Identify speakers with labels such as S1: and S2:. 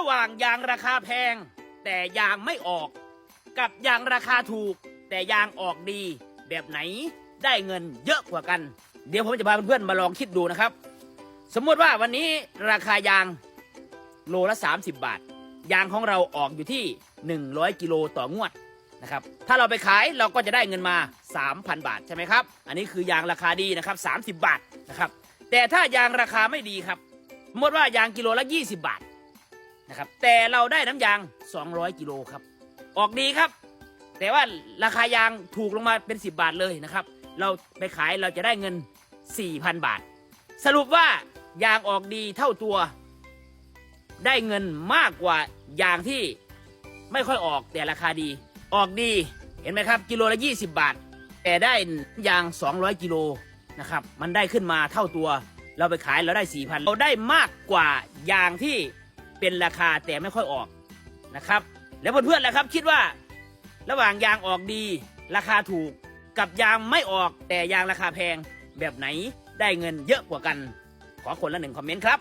S1: ระหว่างยางราคาแพง แต่ยางไม่ออก กับยางราคาถูก แต่ยางออกดี แบบไหนได้เงินเยอะกว่ากัน เดี๋ยวผมจะพาเพื่อนๆมาลองคิดดูนะครับ สมมติว่าวันนี้ราคายางโลละ 30 บาท ยางของเราออกอยู่ที่ 100 กิโลต่องวดนะครับถ้าเราไปขายเราก็จะได้เงินมา 3,000 บาทใช่ไหมครับ อันนี้คือยางราคาดีนะครับ30 บาทนะครับแต่ถ้ายางราคาไม่ดีครับสมมติว่ายางกิโลละ 20 บาท นะครับ แต่เราได้น้ำยาง 200 กิโลครับ ออกดีครับ แต่ว่าราคายางถูกลงมาเป็น 10 บาทเลยนะครับ เราไปขายเราจะได้เงิน 4,000 บาท สรุปว่ายางออกดีเท่าตัว ได้เงินมากกว่ายางที่ไม่ค่อยออกแต่ราคาดี ออกดีเห็นไหมครับ กิโลละ 20 บาท แต่ได้ยาง 200 กิโลนะครับ มันได้ขึ้นมาเท่าตัว เราไปขายเราได้ 4,000 เราได้มากกว่ายางที่ เป็นราคาแต่ไม่ค่อยออกนะครับ แล้วเพื่อนๆล่ะครับคิดว่า ระหว่างยางออกดี ราคาถูกกับยางไม่ออกแต่ยางราคาแพงแบบไหนได้เงินเยอะกว่ากัน ขอคนละหนึ่งคอมเมนต์ครับ